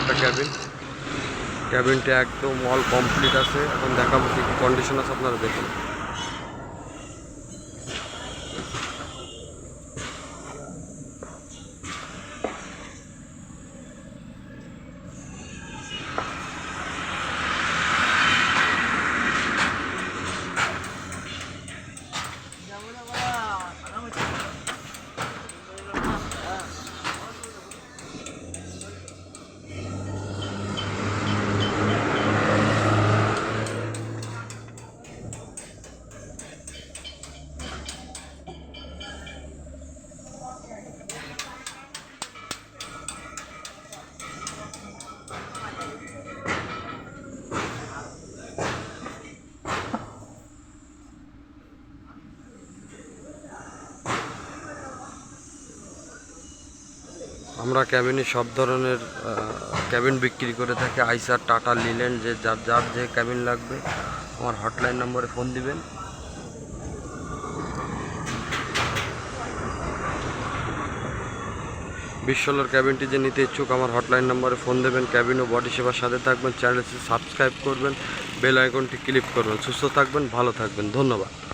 একটা ক্যাবিন। ক্যাবিনটা একদম all complete আছে। এখন দেখাবো কি কন্ডিশন আছে আপনারা দেখুন। আমরা ক্যাবিনে সব ধরনের ক্যাবিন বিক্রি করে থাকি। আইসার, টাটা, লিলেন, যে যার যার যে ক্যাবিন লাগবে, আমার হটলাইন নম্বরে ফোন দিবেন। বিশ্বলার ক্যাবিনটি যে নিতে ইচ্ছুক, আমার হটলাইন নম্বরে ফোন দেবেন। ক্যাবিন ও বডি সেবার সাথে থাকবেন। চ্যানেলটি সাবস্ক্রাইব করবেন। বেল আইকনটি ক্লিক করবেন। সুস্থ থাকবেন, ভালো থাকবেন। ধন্যবাদ।